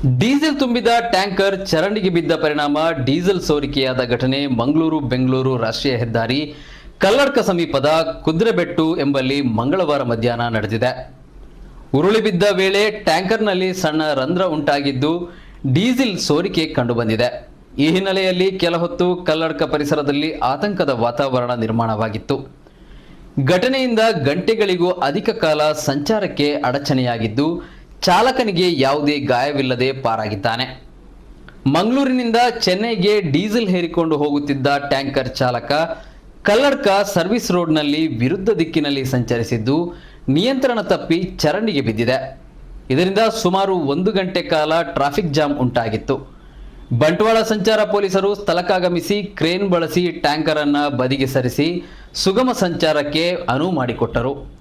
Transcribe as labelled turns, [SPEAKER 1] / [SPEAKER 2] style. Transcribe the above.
[SPEAKER 1] Diesel ತುಂಬಿದ tanker ಚರಂಡಿಗೆ ಬಿದ್ದ ಪರಿಣಾಮ ಡೀಸೆಲ್ ಸೋರಿಕೆಯಾದ ಘಟನೆ ಮಂಗಳೂರು ಬೆಂಗಳೂರು ರಾಷ್ಟ್ರೀಯ ಹೆದ್ದಾರಿ ಕಲ್ಲಡ್ಕ ಸಮೀಪದ ಕುದ್ರೆಬೆಟ್ಟು ಎಂಬಲ್ಲಿ ಮಂಗಳವಾರ ಮಧ್ಯಾಹ್ನ ನಡೆದಿದೆ. ಉರುಳಿ ಬಿದ್ದ ವೇಳೆ ಟ್ಯಾಂಕರ್ನಲ್ಲಿ ಸಣ್ಣ ರಂಧ್ರ ಉಂಟಾಗಿದ್ದು ಡೀಸೆಲ್ ಸೋರಿಕೆ ಕಂಡುಬಂದಿದೆ. ಈ ಹಿನ್ನೆಲೆಯಲ್ಲಿ ಕೆಲ ಹೊತ್ತು ಕಲ್ಲಡ್ಕ ಪರಿಸರದಲ್ಲಿ ಆತಂಕದ ವಾತಾವರಣ ನಿರ್ಮಾಣವಾಗಿತ್ತು. ಘಟನೆಯಿಂದ ಗಂಟೆಗಳಿಗೂ ಅಧಿಕ ಕಾಲ ಸಂಚಾರಕ್ಕೆ ಅಡಚಣೆಯಾಗಿದ್ದು ಚಾಲಕನಿಗೆ ಯಾವುದೇ ಗಾಯವಿಲ್ಲದೆ ಪಾರಾಗಿದ್ದಾನೆ. ಮಂಗಳೂರಿನಿಂದ ಚೆನ್ನೈಗೆ ಡೀಸೆಲ್ ಹೇರಿಕೊಂಡು ಹೋಗುತ್ತಿದ್ದ ಟ್ಯಾಂಕರ್ ಚಾಲಕ ಕಲ್ಲಡ್ಕ ಸರ್ವಿಸ್ ರೋಡ್ನಲ್ಲಿ ವಿರುದ್ಧ ದಿಕ್ಕಿನಲ್ಲಿ ಸಂಚರಿಸಿದ್ದು, ನಿಯಂತ್ರಣ ತಪ್ಪಿ ಚರಂಡಿಗೆ ಬಿದ್ದಿದೆ. ಇದರಿಂದ ಸುಮಾರು ಒಂದು ಗಂಟೆ ಕಾಲ ಟ್ರಾಫಿಕ್ ಜಾಮ್ ಉಂಟಾಗಿತ್ತು. ಬಂಟ್ವಾಳ ಸಂಚಾರ ಪೊಲೀಸರು ಸ್ಥಳಕ್ಕಾಗಮಿಸಿ ಕ್ರೇನ್ ಬಳಸಿ ಟ್ಯಾಂಕರ್ ಅನ್ನ ಬದಿಗೆ ಸರಿಸಿ ಸುಗಮ ಸಂಚಾರಕ್ಕೆ ಅನುವು ಮಾಡಿಕೊಟ್ಟರು.